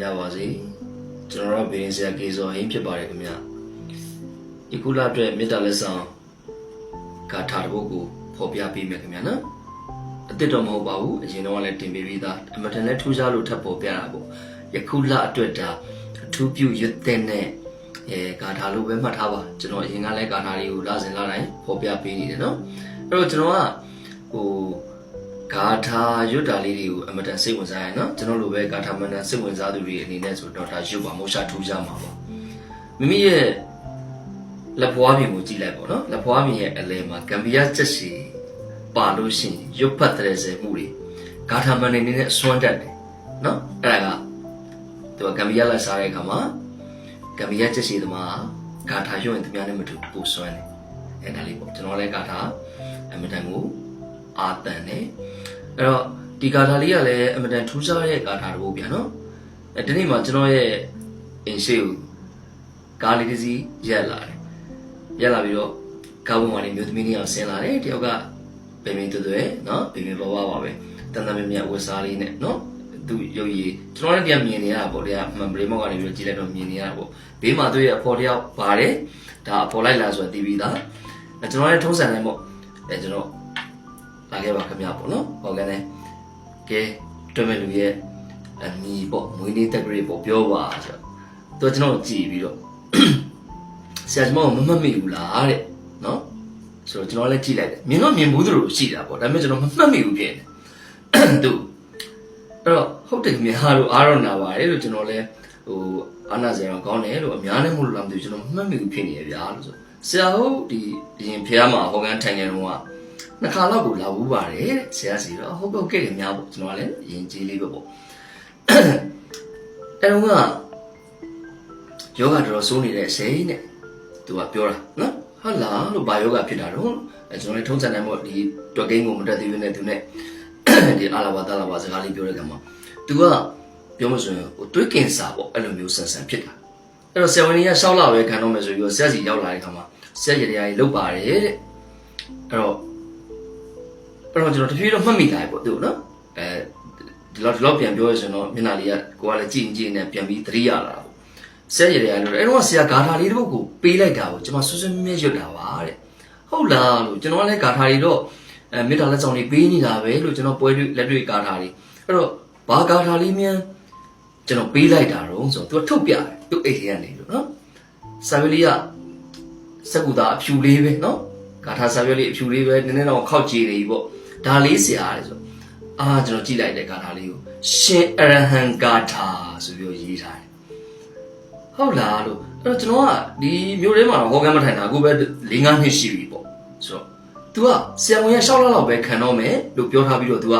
ကြပါစေကျွန်တော်တို့ဘေးရင်ဆရာကေဇော်ဟင်းဖြစ်ပါတယ်ခင်ဗျဒီကုလအတွက်မေတ္တာလက်ဆောင်ဂါထာတစ်ပုဒ်ကိုဖော်ပြပေးမယ်ခင်ဗျနော်အစ်စ်တော့မဟုတ်ပါဘူးအရင်တော့လည်းတင်ပေးပြီးသားအမတန်လည်းထူးခြားလို့ထပ်ပေါ်ပြတာပေါ့ယခုလအတွက်ဒါအထူးပြုရွတ်တဲ့နဲ့အဲဂါထာလို့ပဲမှတ်ထားပါကျွန်တော်အရင်ကလည်းဂါထာတွေကိုလာစဉ်လာတိုင်းဖော်ပြပေးနေတယ်နော်အဲ့တော့ကျွန်တော်ကဟို ဂါထာရွတ်တာလေးတွေကိုအမတန်စိတ်ဝင်စားရနော်ကျွန်တော်လိုပဲဂါထာမန္တန်စိတ်ဝင်စားသူတွေအနေနဲ့ဆိုတော့ဒါရွတ်ပါမိုးရှာထူးကြမှာပေါ့မိမိရဲ့လက်ဖွားပြင်ကိုကြည့်လိုက်ပေါ့နော်လက်ဖွားပြင်ရဲ့အလဲမှာဂမ်ဘီယာချက်စီပါလို့ရှိရင်ရွတ်ဖတ်တဲ့စေမှုတွေဂါထာမန္တန်နေနဲ့အစွမ်းတက်တယ်နော်အဲ့ဒါကသူကဂမ်ဘီယာလက်စားတဲ့အခါမှာဂမ်ဘီယာချက်စီသမားဂါထာရွတ်ရင်သူများနဲ့မတူပူစွမ်းတယ်အဲ့ဒါလေးပေါ့ကျွန်တော်လည်းဂါထာအမတန်ကို အာတန်တယ်အဲ့တော့ဒီဂါထာလေးကလည်းအမတန်ထူးခြားတဲ့ဂါထာတစ်ပုဒ်ပြန်နော်အဲဒီနေ့မှာကျွန်တော်ရဲ့အင်ရှိကိုကားလေးတစ်စီးရက်လာတယ်ရက်လာပြီးတော့ကားပေါ်မှာနေမျိုးသမီးလေးအောင်ဆင်းလာတယ်တယောက်ကပေမင်းတူတယ်နော်ပေမင်းဘဝပါပဲတန်တန်မြမြဝတ်စားလေးနဲ့နော်သူရုပ်ရည်ကျွန်တော်လည်းတရားမြင်နေရတာပေါ့တရားမှန်ပရိမောက်ကနေပြီးတော့ကြည့်လိုက်တော့မြင်နေရတာပေါ့ဘေးမှာသူ့ရဲ့အဖော်တယောက်ပါတယ်ဒါအဖော်လိုက်လာဆိုတာသိပြီးသားအဲကျွန်တော်လည်းထုံးစံတိုင်းပေါ့အဲကျွန်တော် လာခဲ့ပါခင်ဗျာပေါ့နော်ဟုတ်ကဲ့လေကဲတွေ့မဲ့လူရဲ့အမီပေါ့မွေးနေ့တက်ဂရိတ်ပေါ့ပြောပါဆိုတော့သူကကျွန်တော်ကြည့်ပြီးတော့ဆရာကျွန်တော်မမှတ်မိဘူးလားတဲ့နော်ဆိုတော့ကျွန်တော်လည်းကြည့်လိုက်တယ်မြင်တော့မြင်ဘူးသလိုရှိတာပေါ့ဒါပေမဲ့ကျွန်တော်မမှတ်မိဘူးဖြစ်နေသူအဲ့တော့ဟုတ်တယ်မြင်ဟာလို့အားတော့နာပါတယ်လို့ကျွန်တော်လည်းဟိုအာနာဇေရောကောင်းတယ်လို့အများနဲ့မဟုတ်လို့လားမသိဘူးကျွန်တော်မမှတ်မိဘူးဖြစ်နေရဗျာလို့ဆိုဆရာဟုတ်ဒီအရင်ဖះမှာဟောကန်ထိုင်နေတော့က နှစ်ခါလောက်ကိုလာဘူးပါတယ်တဲ့ဆရာစီတော့ဟုတ်ကဲ့ကဲ့တယ်များပေါ့ကျွန်တော်ကလည်းယဉ်ကျေးလေးပဲပေါ့အဲတော့ကယောဂတော်တော်စိုးနေတဲ့အချိန်နဲ့သူကပြောတာနော်ဟုတ်လားလို့ဘာယောဂဖြစ်တာတော့အဲကျွန်တော်လည်းထုံးစံတိုင်းပေါ့ဒီတွက်ကိန်းကိုမတက်သေးဘူးနဲ့သူနဲ့ဒီအလာဘာတလာဘာစကားလေးပြောတဲ့ကမှာသူကပြောမဆိုရင်ဟိုတွေးကင်စာပေါ့အဲ့လိုမျိုးဆန်ဆန်ဖြစ်တာအဲ့တော့ဆယ်ဝန်ကြီးကရှောက်လာပဲခံတော့မယ်ဆိုပြီးတော့ဆရာစီရောက်လာတဲ့ခါမှာဆရာရည်ရည်လုတ်ပါတယ်တဲ့အဲ့တော့ အဲ့တော့ကျွန်တော်တဖြည်းဖြည်းတော့မှတ်မိတာပေါ့သူနော်အဲဒီလောက်ဒီလောက်ပြန်ပြောရရင်တော့မျက်နှာလေးကကိုကလည်းကြည့်ကြည့်နဲ့ပြန်ပြီးသတိရလာတာပေါ့ဆရာရည်ရလို့အဲ့တော့ဆရာဂါထာလေးတစ်ပုဒ်ကိုပေးလိုက်တာကိုကျွန်မဆွဆွမြဲမြဲရွတ်တာပါတဲ့ဟုတ်လားလို့ကျွန်တော်ကလည်းဂါထာလေးတော့အဲမေတ္တာလက်ဆောင်လေးပေးနေတာပဲလို့ကျွန်တော်ပွဲတွေ့လက်တွေ့ဂါထာလေးအဲ့တော့ဘာဂါထာလေးမြန်ကျွန်တော်ပေးလိုက်တာတော့ဆိုတော့သူကထုတ်ပြတယ်သူအိတ်ထဲကနေလို့နော်ဆာဗီလီကစကူတာအဖြူလေးပဲနော်ဂါထာဆာဗီလီအဖြူလေးပဲနည်းနည်းတော့ခောက်ကြည့်နေပြီပေါ့ ဒါလေးဆရာလေဆိုအာကျွန်တော်ကြည့်လိုက်တဲ့ဂါထာလေးကိုရှင်အရဟံဂါထာဆိုပြီးတော့ရေးထားတယ်ဟုတ်လားလို့အဲ့တော့ကျွန်တော်ကဒီမျိုးထဲမှာတော့ဟောကမ်းမထိုင်တာအခုပဲ၄၅နှစ်ရှိပြီပေါ့ဆိုတော့ तू ကဆရာဝန်ရရှောက်လောက်လောက်ပဲခံတော့မယ်လို့ပြောထားပြီးတော့ तू က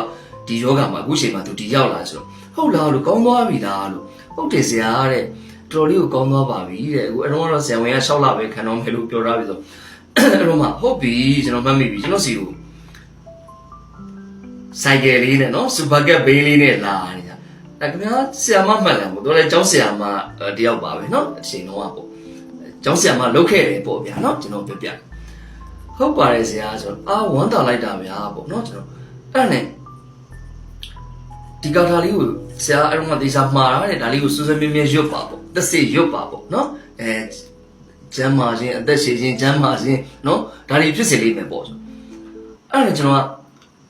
ဒီယောဂမှာအခုချိန်မှာ तू ဒီရောက်လာဆိုတော့ဟုတ်လားလို့ကောင်းသွားပြီလားလို့ဟုတ်တယ်ဆရာတဲ့တော်လေးကိုကောင်းသွားပါပြီတဲ့အခုအဲ့တော့ကတော့ဆရာဝန်ရရှောက်လောက်ပဲခံတော့မယ်လို့ပြောထားပြီးဆိုအဲ့တော့မှဟုတ်ပြီကျွန်တော်မှတ်မိပြီကျွန်တော်စီကို ဆိုင်ကယ်လေးနဲ့နော်စူပါကက်ဘေးလေးနဲ့လာနေတာအဲခင်ဗျာဆီယာမမှတ်တယ်ပေါ့သူလည်းကျောင်းဆီယာမတယောက်ပါပဲနော်အချိန်တော့ပေါ့ကျောင်းဆီယာမလုတ်ခဲ့တယ်ပေါ့ဗျာနော်ကျွန်တော်ပြပြဟုတ်ပါတယ်ဆရာဆိုတော့အာဝမ်းတာလိုက်တာဗျာပေါ့နော်ကျွန်တော်အဲ့ဒါနဲ့ဒီကာထာလေးကိုဆရာအဲ့တော့မှတေချာမှားတာတဲ့ဒါလေးကိုစူးစမ်းမြဲမြဲရွတ်ပါပေါ့တစ်စိရွတ်ပါပေါ့နော်အဲကျမ်းမာခြင်းအသက်ရှင်ခြင်းကျမ်းမာခြင်းနော်ဒါတွေဖြစ်စေလိမ့်မယ်ပေါ့ဆိုအဲ့ဒါနဲ့ကျွန်တော်က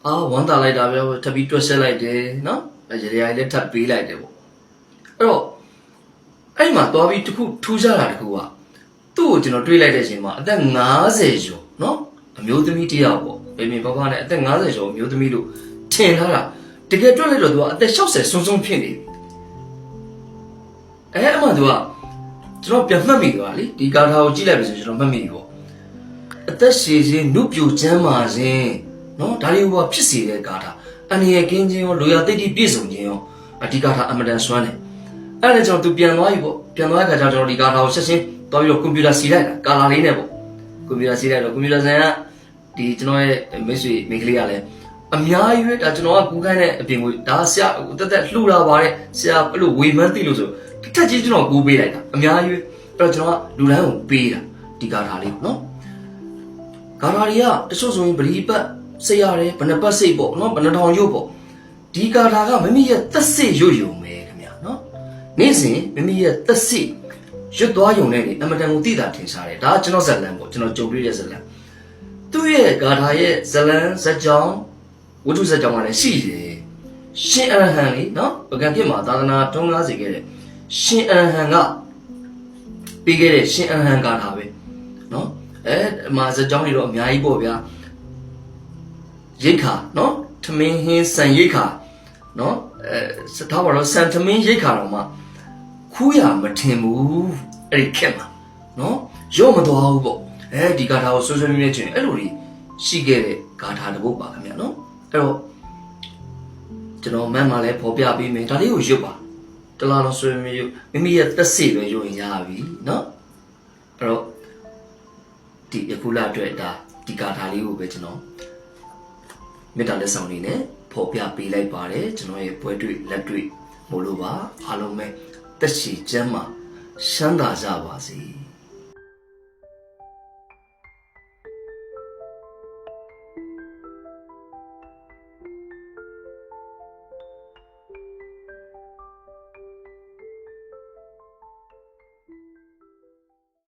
အာဝမ်းသာလိုက်တာပဲထပ်ပြီးတွက်ဆက်လိုက်တယ်နော်အဲရေရိုင်လည်းထပ်ပေးလိုက်တယ်ပေါ့အဲ့တော့အဲ့မှာသွားပြီးတခုထူးခြားတာတခုကသူ့ကိုကျွန်တော်တွေးလိုက်တဲ့အချိန်မှာအသက်50ကျော်နော်အမျိုးသမီးတစ်ယောက်ပေါ့ဘေမီဘဘနဲ့အသက်50ကျော်အမျိုးသမီးလို့ထင်ထားတာတကယ်တွက်လိုက်တော့သူကအသက်60စွန်းစွန်းဖြစ်နေပြီအဲအမှသူကကျွန်တော်ပြန်မှတ်မိသွားလေဒီကာထာကိုကြည့်လိုက်ပြီဆိုကျွန်တော်မှတ်မိပြီပေါ့အသက်ရှည်ခြင်းနုပြိုချမ်းမာခြင်း နော်ဒါလေးကဖြစ်စေတဲ့ဂါထာအန္တရာယ်ကင်းခြင်းရောလိုရာတိတ်တိပြည့်စုံခြင်းရောအဒီဂါထာအမတန်ဆွမ်းတယ်အဲ့ဒါကြောင့်သူပြန်သွားပြီပေါ့ပြန်သွားတဲ့အခါကျတော့ဒီဂါထာကိုဆက်ချင်းသွားပြီးတော့ကွန်ပျူတာစီလိုက်တာကာလာလေးနဲ့ပေါ့ကွန်ပျူတာစီလိုက်တော့ကွန်ပျူတာဆိုင်ကဒီကျွန်တော်ရဲ့မိတ်ဆွေမိန်းကလေးကလည်းအများကြီးပဲဒါကျွန်တော်ကကူးခိုင်းတဲ့အပြင်ကိုဒါဆရာတက်တက်လှူလာပါတဲ့ဆရာအဲ့လိုဝေမန်းသိလို့ဆိုတစ်ထက်ကြီးကျွန်တော်ကူးပေးလိုက်တာအများကြီးပဲအဲ့တော့ကျွန်တော်ကလူတိုင်းကိုပေးတာဒီဂါထာလေးပေါ့နော်ဂါထာတွေကတချို့ဆိုရင်ပရိပတ် စိတ်ရတယ်ဘယ်နှပတ်စိတ်ပေါ့နော်ဘယ်နှထောင်ရုပ်ပေါ့ဒီဂါထာကမိမိရဲ့သက်စိတ်ရုပ်ယုံပဲခင်ဗျာနော်ဒနေ့စဉ်မိမိရဲ့သက်စိရွတ်သွားယုံနဲ့နေအမတန်ကိုတိတာထင်ရှားတယ်ဒါကကျွန်တော်ဇက်လန်ပေါ့ကျွန်တော်ကြုံတွေ့တဲ့ဇက်လန်သူ့ရဲ့ဂါထာရဲ့ဇလန်ဇက်ကြောင်းဝိတုဇက်ကြောင်းကလည်းရှိတယ်ရှင်အရဟံလေနော်ပကံဖြစ်မှာသာသနာထုံးကားစေခဲ့တဲ့ရှင်အရဟံကပြီးခဲ့တဲ့ရှင်အရဟံဂါထာပဲနော်အဲအမှာဇက်ကြောင်းတွေတော့အများကြီးပေါ့ဗျာ ရိတ်ခါနော်ထမင်းဟင်းဆန်ရိတ်ခါနော်အဲစထားပါတော့ဆန်ထမင်းရိတ်ခါတော့မှခူးရမထင်ဘူးအဲ့ဒီခက်မှာနော်ရော့မသွားဘူးပေါ့အဲဒီဂါထာကိုဆွဆွမြဲမြဲချင်းအဲ့လိုကြီးရှိခဲ့တဲ့ဂါထာတစ်ပုဒ်ပါခင်ဗျာနော်အဲ့တော့ကျွန်တော်မန်းမှာလည်းပေါ်ပြပေးမယ်ဒါလေးကိုရွတ်ပါတလားတော့ဆွမြဲရွတ်မိမိရဲ့သက်စိပဲရွတ်ရင်ရပြီနော်အဲ့တော့ဒီယခုလအတွက်ဒါဒီဂါထာလေးကိုပဲကျွန်တော် မေတ္တာလက်ဆောင်လေးနဲ့ပေါ်ပြပေးလိုက်ပါတယ်ကျွန်တော်ရဲ့ပွဲတွေ့လက်တွေ့မို့လို့ပါအားလုံးပဲတက်ရှိကျမ်းမှာရှမ်းသာကြပါစေ